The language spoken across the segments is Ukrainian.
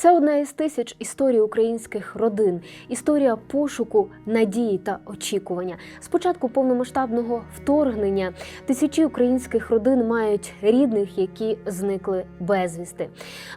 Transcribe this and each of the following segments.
Це одна із тисяч історій українських родин, історія пошуку, надії та очікування. З початку повномасштабного вторгнення тисячі українських родин мають рідних, які зникли безвісти.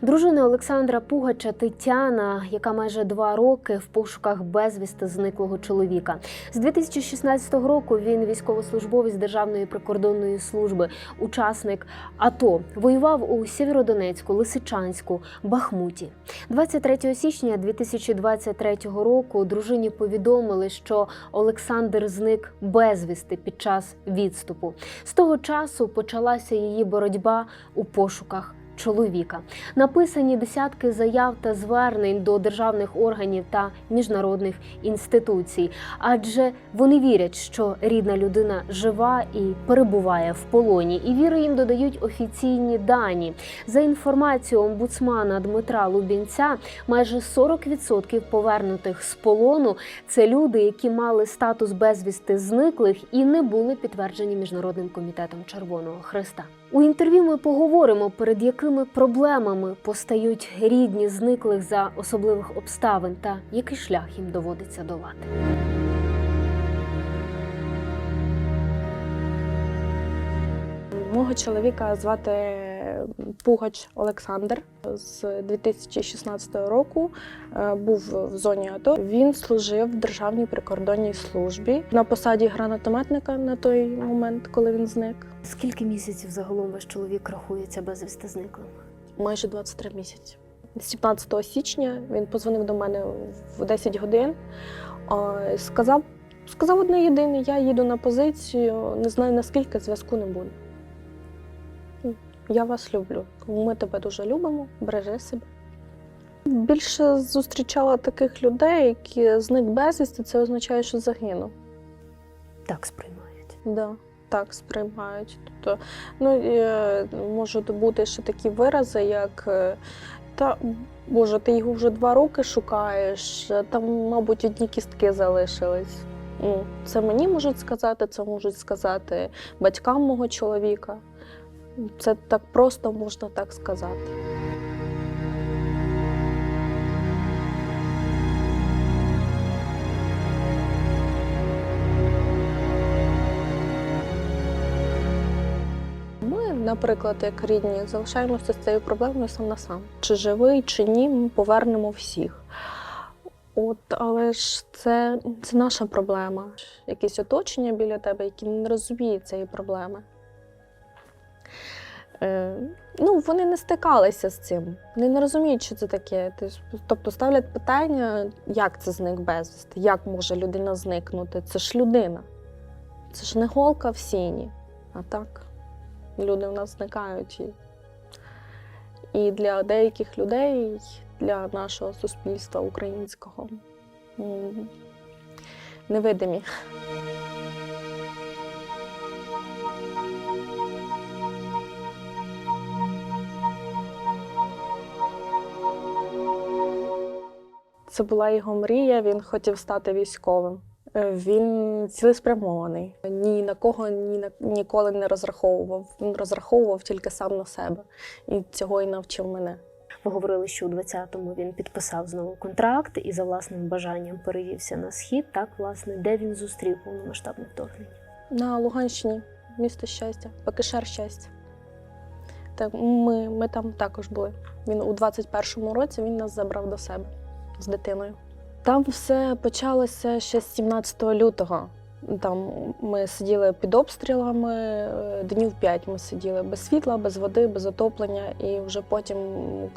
Дружина Олександра Пугача Тетяна, яка майже два роки в пошуках безвісти зниклого чоловіка. З 2016 року він військовослужбовець Державної прикордонної служби, учасник АТО, воював у Сєвєродонецьку, Лисичанську, Бахмуті. 23 січня 2023 року дружині повідомили, що Олександр зник безвісти під час відступу. З того часу почалася її боротьба у пошуках. Чоловіка написані десятки заяв та звернень до державних органів та міжнародних інституцій, адже вони вірять, що рідна людина жива і перебуває в полоні, і віри їм додають офіційні дані. За інформацією омбудсмана Дмитра Лубінця, майже 40% повернутих з полону це люди, які мали статус безвісти зниклих і не були підтверджені міжнародним комітетом Червоного Христа. У інтерв'ю ми поговоримо, перед якими проблемами постають рідні зниклих за особливих обставин та який шлях їм доводиться долати. Мого чоловіка звати Пугач Олександр. З 2016 року е, був в зоні АТО. Він служив в Державній прикордонній службі на посаді гранатометника на той момент, коли він зник. Скільки місяців загалом ваш чоловік рахується безвісти зниклим? Майже 23 місяці. 17 січня він позвонив до мене в 10 годин. Сказав, сказав одне єдине: я їду на позицію, не знаю наскільки зв'язку не буде. Я вас люблю. Ми тебе дуже любимо, бережи себе. Більше зустрічала таких людей, які зник безвісти, це означає, що загинув. Так сприймають. Да, так сприймають. Тобто, ну, е, можуть бути ще такі вирази, як е, та Боже, ти його вже два роки шукаєш, е, там, мабуть, одні кістки залишились. Ну, це мені можуть сказати, це можуть сказати батькам мого чоловіка. Це так просто можна так сказати. Ми, наприклад, як рідні, залишаємося з цією проблемою сам на сам. Чи живий, чи ні, ми повернемо всіх. От, але ж це, це наша проблема. Якесь оточення біля тебе, які не розуміють цієї проблеми. Е, ну, вони не стикалися з цим. Вони не розуміють, що це таке. Тобто ставлять питання, як це зник безвісти, як може людина зникнути. Це ж людина. Це ж не голка в сіні. А так, люди в нас зникають. І, для деяких людей, для нашого суспільства українського, невидимі. Це була його мрія, він хотів стати військовим. Е, Він цілеспрямований. Ні на кого ні на ніколи не розраховував. Він розраховував тільки сам на себе. І цього і навчив мене. Ви говорили, що у 20-му він підписав знову контракт і за власним бажанням перевівся на схід. Так, власне, де він зустрів повномасштабне вторгнення? На Луганщині, місто щастя, Пакишар щастя. Так, ми, ми там також були. Він у 21-му році він нас забрав до себе з дитиною. Там все почалося ще з 17 лютого. Там ми сиділи під обстрілами е, днів п'ять. ми сиділи без світла, без води, без отоплення. І вже потім,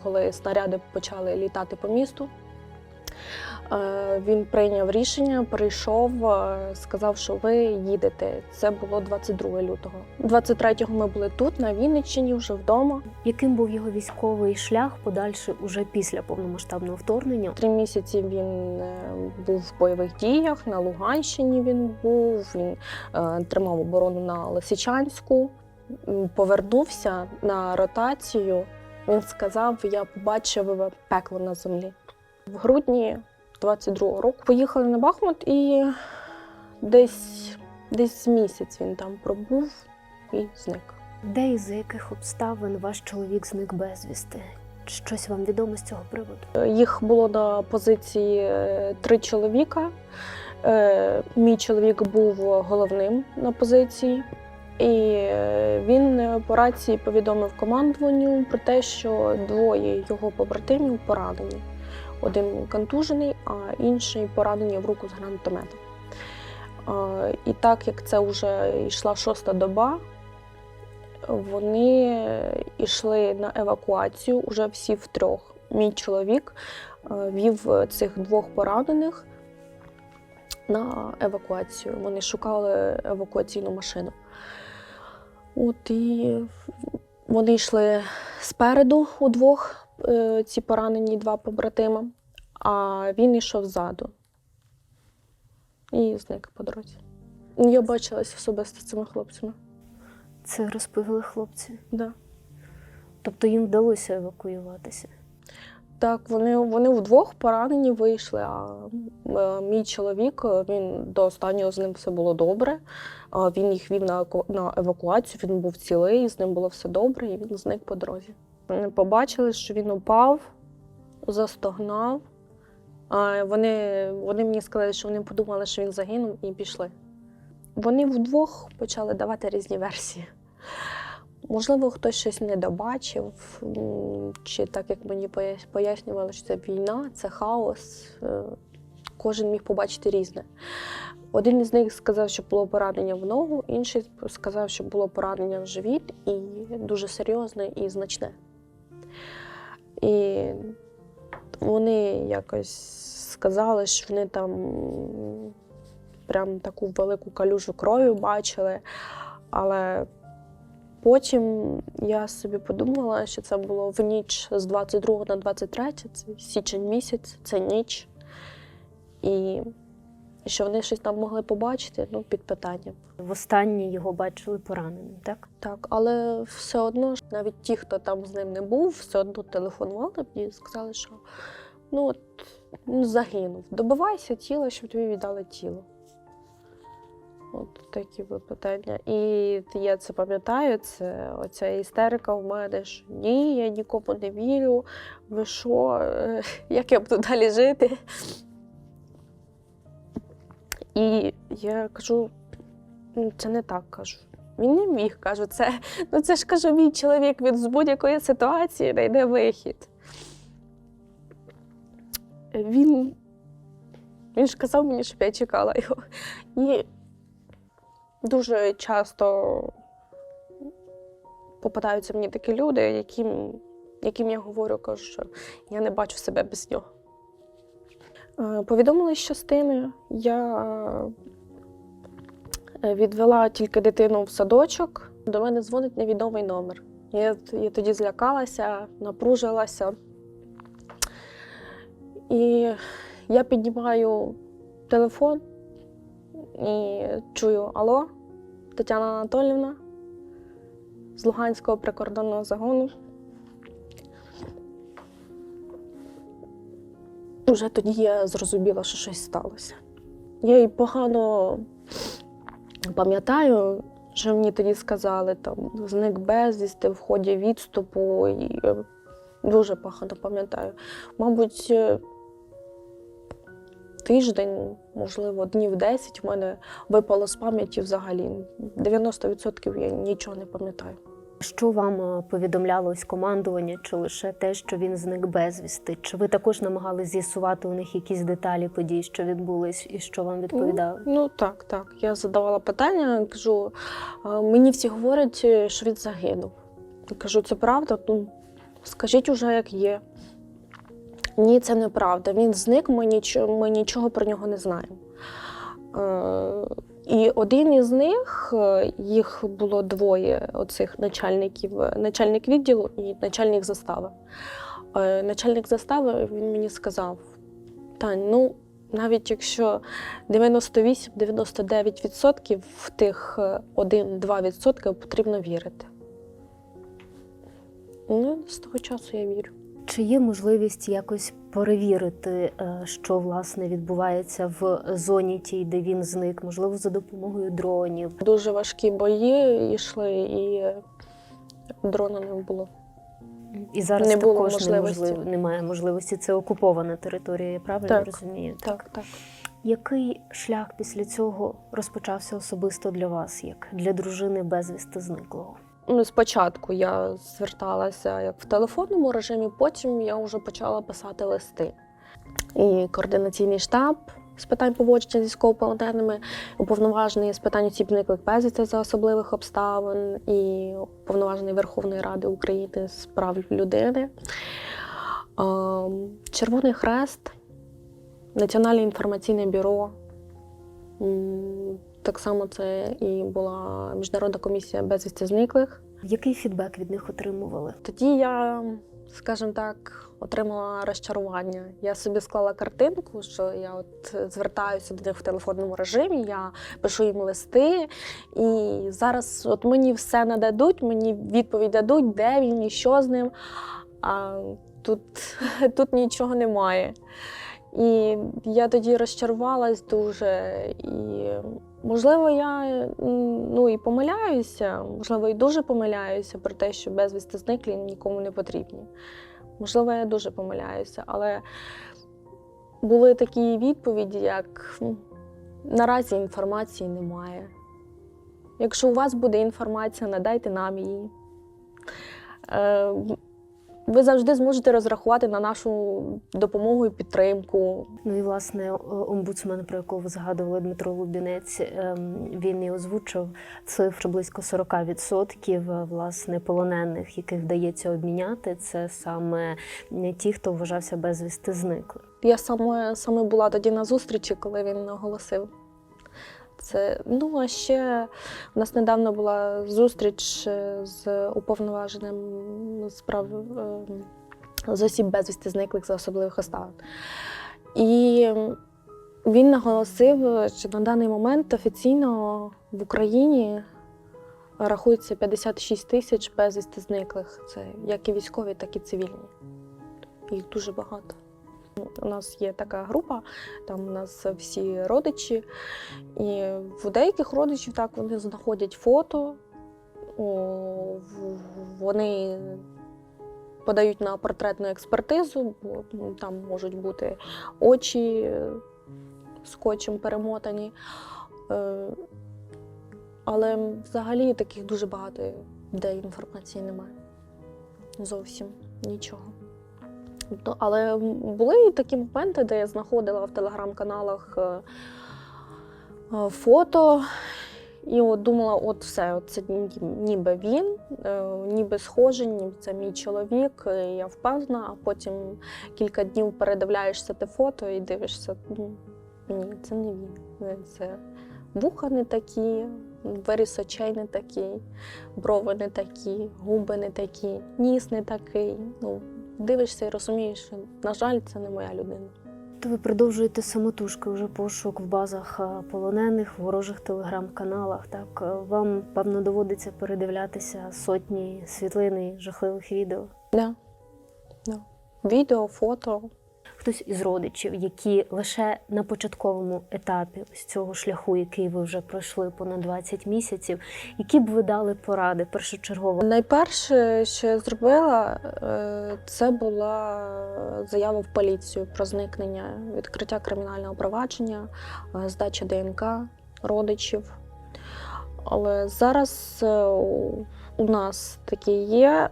коли снаряди почали літати по місту, він прийняв рішення, прийшов, е, сказав, що ви їдете. Це було 22 лютого. 23-го ми були тут, на Вінниччині, вже вдома. Яким був його військовий шлях подальший уже після повномасштабного вторгнення? Три місяці він е, був в бойових діях. На Луганщині він був. Він е, тримав оборону на Лисичанську. Повернувся на ротацію. Він сказав: Я побачив пекло на землі. В грудні 22-го року поїхали на Бахмут і десь, десь місяць він там пробув і зник. Де і за яких обставин ваш чоловік зник безвісти? Щось вам відомо з цього приводу? Їх було на позиції е, три чоловіка. Е, Мій чоловік був головним на позиції, і е, він по рації повідомив командуванню про те, що двоє його побратимів поранені. Один контужений, а інший поранений в руку з гранатомета. І так як це вже йшла шоста доба, вони йшли на евакуацію уже всі втрьох. Мій чоловік вів цих двох поранених на евакуацію. Вони шукали евакуаційну машину. От і вони йшли спереду удвох, ці поранені два побратима, а він йшов ззаду. І зник по дорозі. Я бачилась особисто з цими хлопцями. Це розповіли хлопці. Да. Тобто їм вдалося евакуюватися. Так, вони, вони вдвох поранені вийшли. А е, мій чоловік е, він до останнього з ним все було добре. Він їх вів на евакуацію, він був цілий, з ним було все добре, і він зник по дорозі. Побачили, що він упав, застогнав. А вони, вони мені сказали, що вони подумали, що він загинув, і пішли. Вони вдвох почали давати різні версії. Можливо, хтось щось не добачив, чи так як мені пояснювали, що це війна, це хаос. е, Кожен міг побачити різне. Один із них сказав, що було поранення в ногу, інший сказав, що було поранення в живіт і дуже серйозне і значне. І вони якось сказали, що вони там прям таку велику калюжу крові бачили. Але потім я собі подумала, що це було в ніч з 22 на 23, це січень місяць, це ніч. І що вони щось там могли побачити, ну, під питанням. Востаннє його бачили пораненим, так? Так, але все одно навіть ті, хто там з ним не був, все одно телефонували і сказали, що ну от ну, загинув. Добивайся тіла, щоб тобі віддали тіло. От такі були питання. І я це пам'ятаю, це оця істерика в мене, що ні, я нікому не вірю. Ви що, Е, як я буду далі жити? І я кажу, «Ну, це не так кажу. Він не міг, кажу, це, ну це ж кажу, мій чоловік, він з будь-якої ситуації знайде вихід. Він, він ж казав мені, щоб я чекала його. І дуже часто попадаються мені такі люди, яким, яким я говорю, кажу, що я не бачу себе без нього. Е, Повідомили з частини. Я е, відвела тільки дитину в садочок. До мене дзвонить невідомий номер. Я, я тоді злякалася, напружилася. І я піднімаю телефон і чую: Алло, Тетяна Анатолівна з Луганського прикордонного загону. Вже тоді я зрозуміла, що щось сталося. Я їй погано пам'ятаю, що мені тоді сказали, там зник безвісти в ході відступу. І дуже погано пам'ятаю. Мабуть, е, тиждень, можливо, днів 10 в мене випало з пам'яті взагалі. 90% я нічого не пам'ятаю. Що вам е, повідомлялось командування, чи лише те, що він зник безвісти? Чи ви також намагалися з'ясувати у них якісь деталі подій, що відбулись, і що вам відповідали? Ну так, так. Я задавала питання, кажу, мені всі говорять, е, що він загинув. Я кажу, це правда? Ну, скажіть уже, як є. Ні, це неправда. Він зник, ми нічого, ми нічого про нього не знаємо. І один із них, е, їх було двоє оцих начальників, е, начальник відділу і начальник застави. Е, Начальник застави він мені сказав: Тань, ну навіть якщо 98-99% в тих е, 1-2% потрібно вірити. Ну, з того часу я вірю. Чи є можливість якось перевірити, е, що власне відбувається в зоні тій, де він зник? Можливо, за допомогою дронів? Дуже важкі бої йшли, і дрона не було. І зараз Не було також можливості. немає можливості. Це окупована територія, я правильно Так, розумію? Так, так. Який шлях після цього розпочався особисто для вас, як для дружини безвісти зниклого? Ну, спочатку я зверталася як в телефонному режимі, потім я вже почала писати листи. І координаційний штаб з питань поводження з військовополоненими, уповноважений з питань осіб зниклих безвісти за особливих обставин, і уповноважений Верховної Ради України з прав людини, Ем, Червоний Хрест, Національне інформаційне бюро. Так само це і була міжнародна комісія безвісти зниклих. Який фідбек від них отримували? Тоді я, скажімо так, отримала розчарування. Я собі склала картинку, що я от звертаюся до них в телефонному режимі, я пишу їм листи, і зараз от мені все нададуть, мені відповідь дадуть, де він і що з ним. А тут, тут нічого немає. І я тоді розчарувалась дуже. І можливо, я ну, і помиляюся, можливо, і дуже помиляюся про те, що безвісти зниклі нікому не потрібні. Можливо, я дуже помиляюся, але були такі відповіді, як наразі інформації немає. Якщо у вас буде інформація, надайте нам її. Ви завжди зможете розрахувати на нашу допомогу і підтримку. Ну і власне омбудсмен, про якого ви згадували Дмитро Лубінець, ем, він і озвучив цифру близько 40% е, власне полонених, яких вдається обміняти. Це саме ті, хто вважався безвісти зниклим. Я саме, саме була тоді на зустрічі, коли він оголосив. Це, ну, а ще у нас недавно була зустріч е, з уповноваженим з е, з осіб безвісти зниклих за особливих обставин. І він наголосив, що на даний момент офіційно в Україні рахується 56 тисяч безвісти зниклих. Це як і військові, так і цивільні. Їх дуже багато. У нас є така група, там у нас всі родичі, і в деяких родичів так вони знаходять фото, вони подають на портретну експертизу, бо ну, там можуть бути очі скотчем перемотані. Е, Але взагалі таких дуже багато, де інформації немає. Зовсім нічого. То- Але були і такі моменти, де я знаходила в телеграм-каналах е, е, фото, і от думала, от все, це ніби він, е, ніби схожий, ніби це мій чоловік, я впевнена, а потім кілька днів передивляєшся те фото і дивишся, ні, це не він. Це вуха не такі, виріс очей не такий, брови не такі, губи не такі, ніс не такий. Ну, дивишся і розумієш, що, на жаль, це не моя людина. То ви продовжуєте самотужки вже пошук в базах е, полонених, в ворожих телеграм-каналах. Так Е, вам певно доводиться передивлятися сотні світлин і жахливих відео. Да. Да. Відео, фото. Хтось із родичів, які лише на початковому етапі ось цього шляху, який ви вже пройшли понад 20 місяців, які б ви дали поради першочергово? Найперше, що я зробила, е, це була заява в поліцію про зникнення, відкриття кримінального провадження, е, здача ДНК родичів. Але зараз е, у- у нас таке є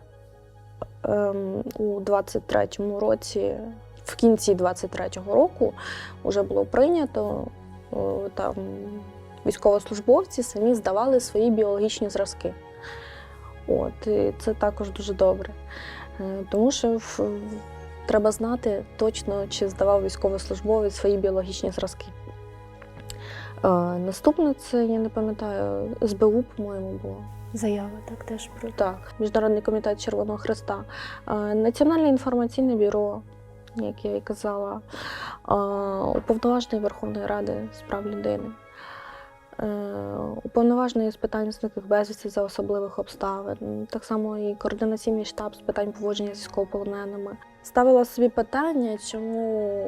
ем, у 23-му році, в кінці 23-го року вже було прийнято е, там військовослужбовці самі здавали свої біологічні зразки. От, і це також дуже добре. Е, Тому що треба знати точно, чи здавав військовослужбовець свої біологічні зразки. Е, Наступне це, я не пам'ятаю, СБУ, по-моєму, було. Заява так теж про Так, Міжнародний комітет Червоного Христа, Національне інформаційне бюро, як я і казала, уповноважений Верховної Ради з прав людини, е, уповноважений з питань зниклих безвісті за особливих обставин, так само і координаційний штаб з питань поводження з військовополоненими. Ставила собі питання, чому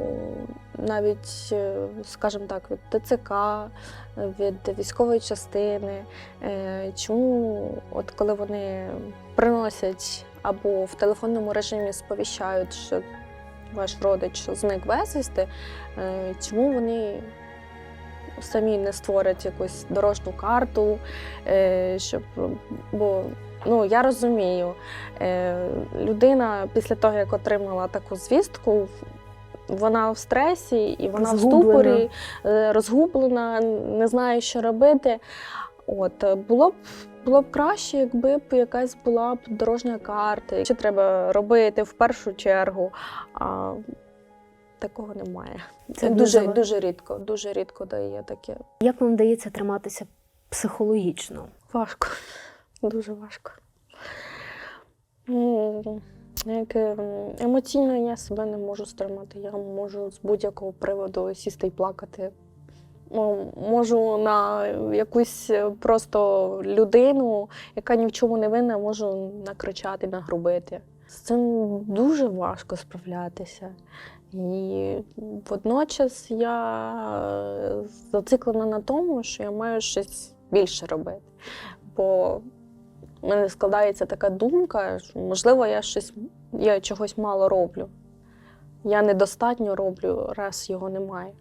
навіть, е, скажімо так, від ТЦК, від військової частини, е, чому, от коли вони приносять або в телефонному режимі сповіщають, що ваш родич зник безвісти, е, чому вони самі не створять якусь дорожню карту, е, щоб бо ну я розумію, е, людина після того, як отримала таку звістку, вона в стресі і вона в ступорі, розгублена, не знає, що робити. От було б. Було б краще, якби б якась була б дорожня карта. Що треба робити в першу чергу. А такого немає. Це дуже, дуже- дуже рідко, дуже рідко дає таке. Як вам вдається триматися психологічно? Важко, дуже важко. Ну, як, е, емоційно я себе не можу стримати. Я можу з будь-якого приводу сісти і плакати. Можу на якусь е, просто людину, яка ні в чому не винна, можу накричати, нагрубити. З цим дуже важко справлятися. І водночас я е, зациклена на тому, що я маю щось більше робити. Бо в мене складається така думка, що можливо, я щось я чогось мало роблю. Я недостатньо роблю, раз його немає.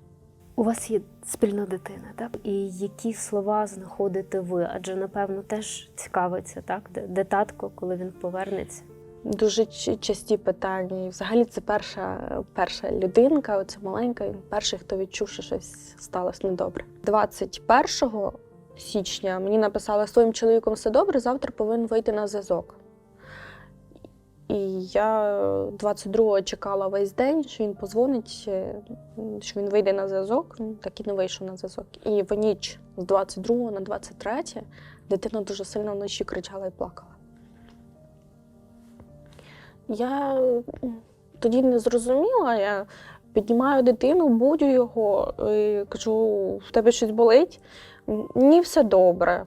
У вас є спільна дитина, так? І які слова знаходите ви? Адже напевно теж цікавиться, так? Де, де татко, коли він повернеться? Дуже часті питання. Взагалі це перша, перша людинка, оця маленька, перший, хто відчув, що щось сталося недобре. 21 січня мені написали з твоїм чоловіком все добре, завтра повинен вийти на зв'язок. І я 22-го чекала весь день, що він позвонить, е, що він вийде на зв'язок. Так і не вийшов на зв'язок. І в ніч з 22 на 23 дитина дуже сильно вночі кричала і плакала. Я тоді не зрозуміла. Я піднімаю дитину, будю його і кажу: в тебе щось болить? Ні, все добре.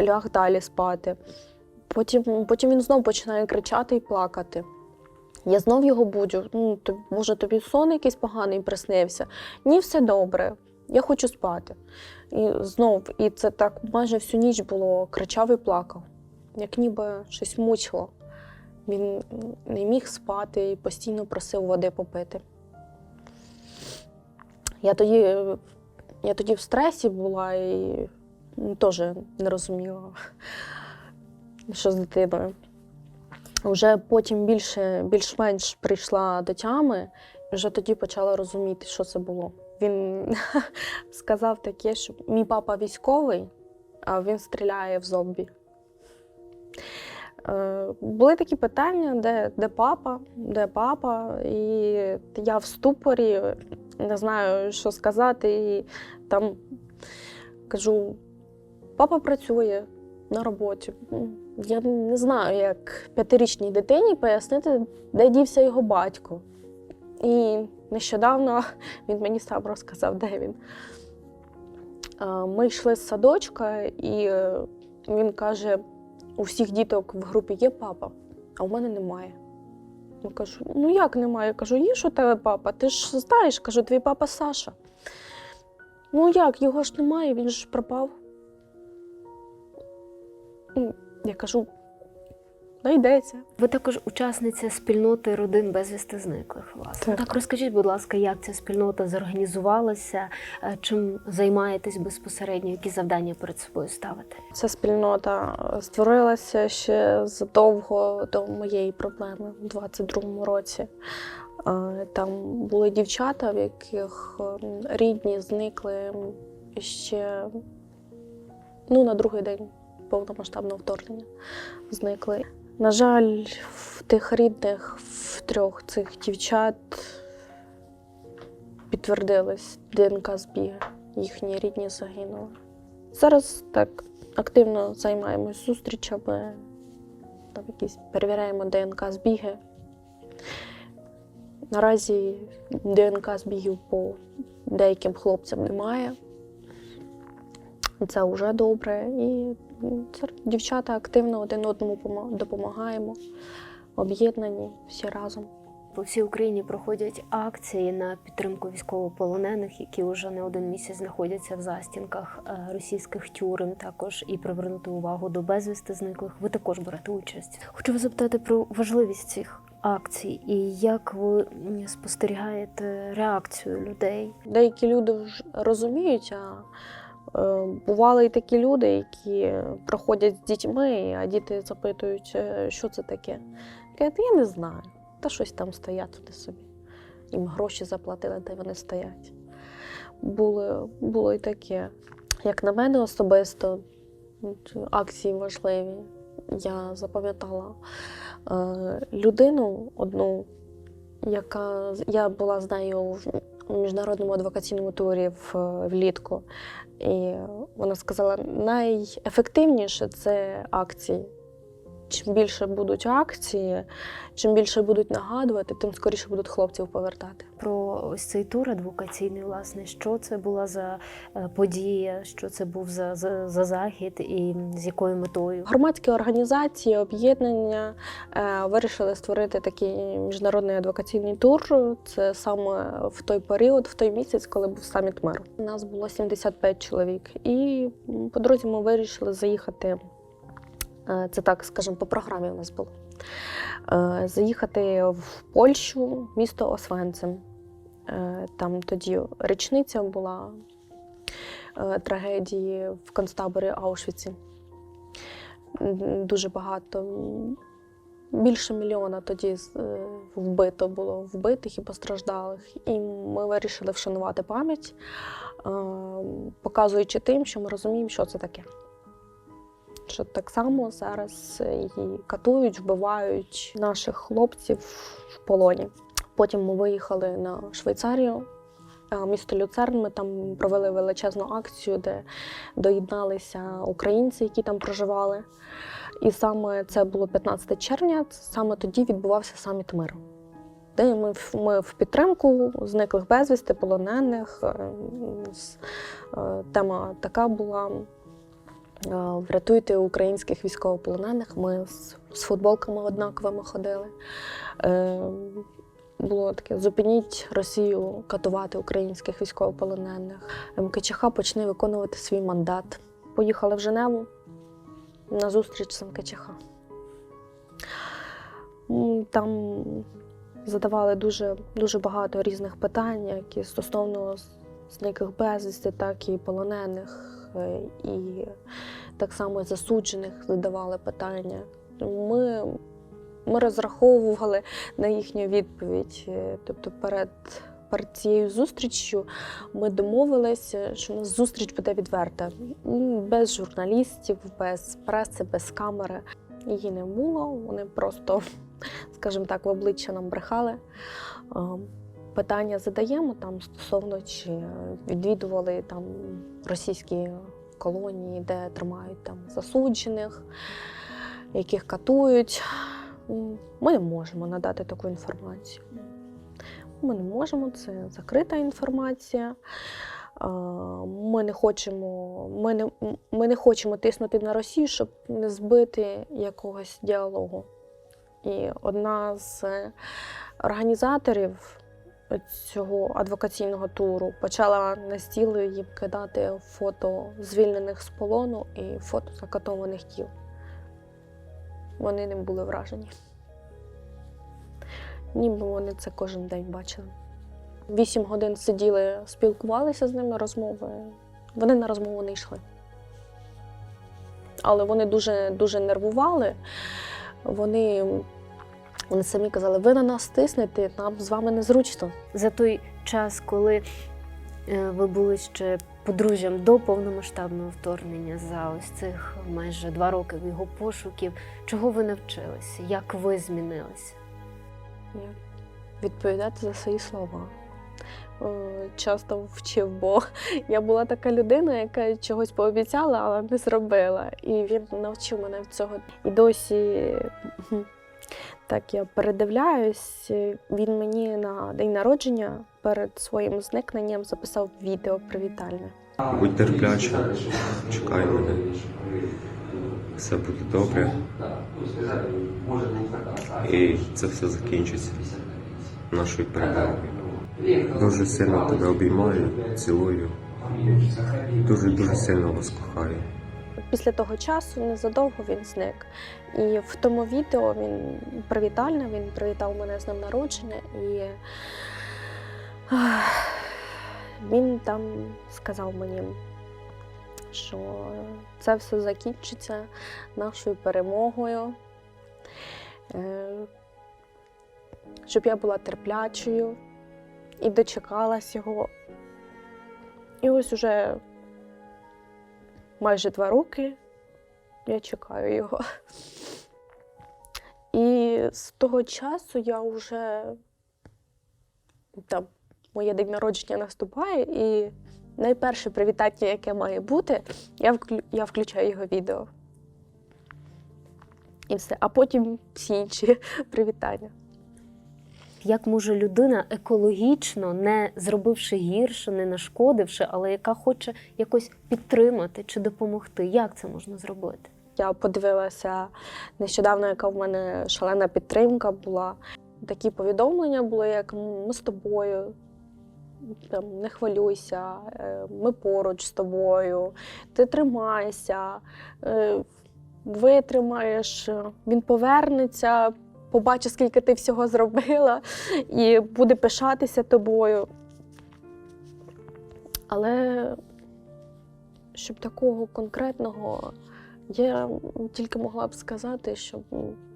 Ляг далі спати. Потім, потім він знов починає кричати і плакати. Я знов його буджу. Ну, то, може, тобі сон якийсь поганий приснився? Ні, все добре. Я хочу спати. І знов, і це так майже всю ніч було, кричав і плакав, як ніби щось мучило. Він не міг спати і постійно просив води попити. Я тоді, я тоді в стресі була і ну, теж не розуміла, що з дитиною. Вже потім більше, більш-менш прийшла до тями, і вже тоді почала розуміти, що це було. Він сказав таке, що мій папа військовий, а він стріляє в зомбі. Е, Були такі питання, де, де папа, де папа, і я в ступорі не знаю, що сказати. І там кажу: папа працює на роботі. Я не знаю, як п'ятирічній дитині пояснити, де дівся його батько. І нещодавно він мені сам розказав, де він. Ми йшли з садочка, і е, він каже: у всіх діток в групі є папа, а у мене немає. Я кажу: ну як немає? Я кажу, є ж у тебе папа? Ти ж знаєш, кажу, твій папа Саша. Ну як, його ж немає, він ж пропав. Ну, Я кажу, знайдеться. Ви також учасниця спільноти родин безвісти зниклих. Власне. Так. так розкажіть, будь ласка, як ця спільнота зорганізувалася, е, чим займаєтесь безпосередньо, які завдання перед собою ставите? Ця спільнота створилася ще задовго до моєї проблеми у 22-му році. Е, Там були дівчата, в яких ем, рідні зникли ще ну, на другий день повномасштабного вторгнення. Зникли. На жаль, в тих рідних, в трьох цих дівчат підтвердились ДНК збіги. Їхні рідні загинули. Зараз так активно займаємось зустрічами, там якісь перевіряємо ДНК збіги. Наразі ДНК збігів по деяким хлопцям немає. Це вже добре. І дівчата активно один одному допомагаємо, об'єднані всі разом. По всій Україні проходять акції на підтримку військовополонених, які вже не один місяць знаходяться в застінках е, російських тюрем. Також і привернути увагу до безвісти зниклих. Ви також берете участь. Хочу вас запитати про важливість цих акцій і як ви спостерігаєте реакцію людей. Деякі люди вже розуміють, а бували і такі люди, які проходять з дітьми, а діти запитують, е, що це таке. Кажуть, я не знаю, та щось там стоять туди собі. Їм гроші заплатили, де вони стоять. Було, було і таке. Як на мене особисто, акції важливі. Я запам'ятала е, людину одну, яка я була з нею в міжнародному адвокаційному турі влітку. І вона сказала: найефективніше це акції. Чим більше будуть акції, чим більше будуть нагадувати, тим скоріше будуть хлопців повертати. Про ось цей тур адвокаційний, власне, що це була за е, подія, що це був за, за, за захід і з якою метою. Громадські організації, об'єднання е, вирішили створити такий міжнародний адвокаційний тур. Це саме в той період, в той місяць, коли був саміт миру. У нас було 75 чоловік, і по дорозі ми вирішили заїхати. Е, Це так, скажімо, по програмі у нас було. Е, Заїхати в Польщу, місто Освенцим. Е, Там тоді річниця була трагедії в концтаборі Аушвіці. Дуже багато. Більше мільйона тоді вбито було вбитих і постраждалих. І ми вирішили вшанувати пам'ять, показуючи тим, що ми розуміємо, що це таке. Що так само зараз її катують, вбивають наших хлопців в полоні. Потім ми виїхали на Швейцарію, місто Люцерн. Ми там провели величезну акцію, де доєдналися українці, які там проживали. І саме це було 15 червня, саме тоді відбувався саміт миру. Де ми, ми в підтримку зниклих безвісти, полонених. е, е, Тема така була. Е, Врятуйте українських військовополонених. Ми з, з футболками однаковими ходили. Е, Було таке: зупиніть Росію катувати українських військовополонених. МКЧХ почне виконувати свій мандат. Поїхали в Женеву на зустріч з МКЧХ. Там задавали дуже, дуже багато різних питань, як і стосовно зниклих безвісти, так і полонених, і так само засуджених задавали питання. Ми, ми розраховували на їхню відповідь. Е, Тобто перед, перед цією зустріччю ми домовилися, що у нас зустріч буде відверта, без журналістів, без преси, без камери. Її не було. Вони просто, скажімо так, в обличчя нам брехали. Питання задаємо там стосовно чи відвідували там російські колонії, де тримають там засуджених, яких катують. Ми не можемо надати таку інформацію. Ми не можемо, це закрита інформація. Ми не хочемо, ми не, ми не хочемо тиснути на Росію, щоб не збити якогось діалогу. І одна з е, організаторів цього адвокаційного туру почала на стіл їм кидати фото звільнених з полону і фото закатованих тіл. Вони не були вражені. Ніби вони це кожен день бачили. Вісім годин сиділи, спілкувалися з ними розмови. Вони на розмову не йшли. Але вони дуже, дуже нервували. Вони, вони самі казали, ви на нас тиснете, нам з вами незручно. За той час, коли е, ви були ще подружжям до повномасштабного вторгнення, за ось цих майже два роки його пошуків, чого ви навчилися? Як ви змінилися? відповідати за свої слова. Е, Часто вчив Бог. Я була така людина, яка чогось пообіцяла, але не зробила. І він навчив мене цього. І досі так я передивляюсь. Він мені на день народження перед своїм зникненням записав відео привітальне. Будь терпляча, чекай мене. Все буде добре. І це все закінчиться. нашої перемоги. Дуже сильно тебе обіймаю, цілую. Дуже дуже сильно вас кохаю. Після того часу незадовго він зник. І в тому відео він привітальне, він привітав мене з днем народження і він там сказав мені, що це все закінчиться нашою перемогою, е, щоб я була терплячою і дочекалась його. І ось уже майже два роки я чекаю його. І з того часу я вже там моє день народження наступає, і найперше привітання, яке має бути, я, вклю- я включаю його відео. І все. А потім всі інші привітання. Як може людина екологічно, не зробивши гірше, не нашкодивши, але яка хоче якось підтримати чи допомогти? Як це можна зробити? Я подивилася нещодавно, яка в мене шалена підтримка була. Такі повідомлення були, як ми з тобою, там, не хвилюйся, е, ми поруч з тобою, ти тримайся, е, витримаєш, він повернеться, побачить, скільки ти всього зробила, і буде пишатися тобою. Але щоб такого конкретного я тільки могла б сказати, щоб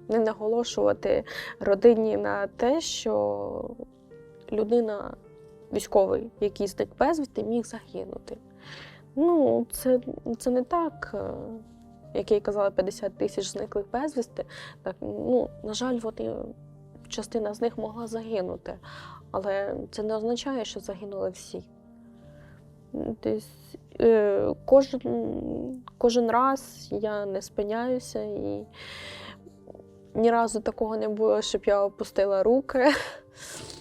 не наголошувати родині на те, що людина військовий, який зник безвісти, міг загинути. Ну, це, це не так, як я й казала, 50 тисяч зниклих безвісти. Так, ну, на жаль, вони, частина з них могла загинути, але це не означає, що загинули всі. Десь е, кожен, кожен раз я не спиняюся і ні разу такого не було, щоб я опустила руки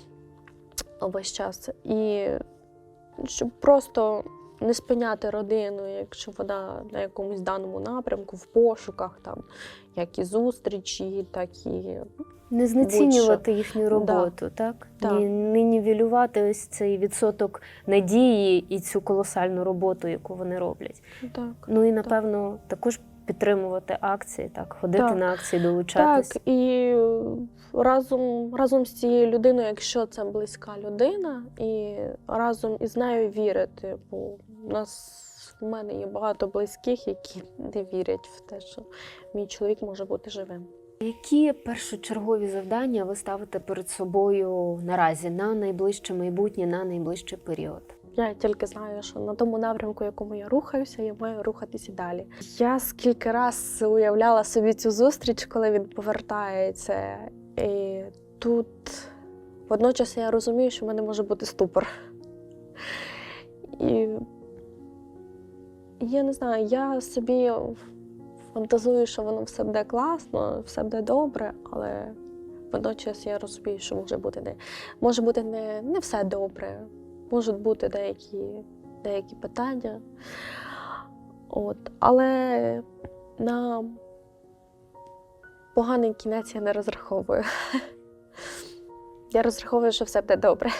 весь час. І щоб просто не спиняти родину, якщо вона на якомусь даному напрямку, в пошуках, там, як і зустрічі, так і Не знецінювати їхню роботу, так? Так. Ні, не нівелювати ось цей відсоток надії і цю колосальну роботу, яку вони роблять. так. Ну і напевно також підтримувати акції, так, ходити Так. на акції, долучатись. Так, і разом, разом з цією людиною, якщо це близька людина, і разом із нею вірити. Бо у нас в мене є багато близьких, які не вірять в те, що мій чоловік може бути живим. Які першочергові завдання ви ставите перед собою наразі на найближче майбутнє, на найближчий період? Я тільки знаю, що на тому напрямку, якому я рухаюся, я маю рухатися далі. Я скільки раз уявляла собі цю зустріч, коли він повертається. І тут водночас я розумію, що в мене може бути ступор. І я не знаю, я собі фантазую, що воно все буде класно, все буде добре, але водночас я розумію, що може бути не може бути не, не все добре. Можуть бути деякі, деякі питання. От. Але на поганий кінець я не розраховую. Я розраховую, що все буде добре.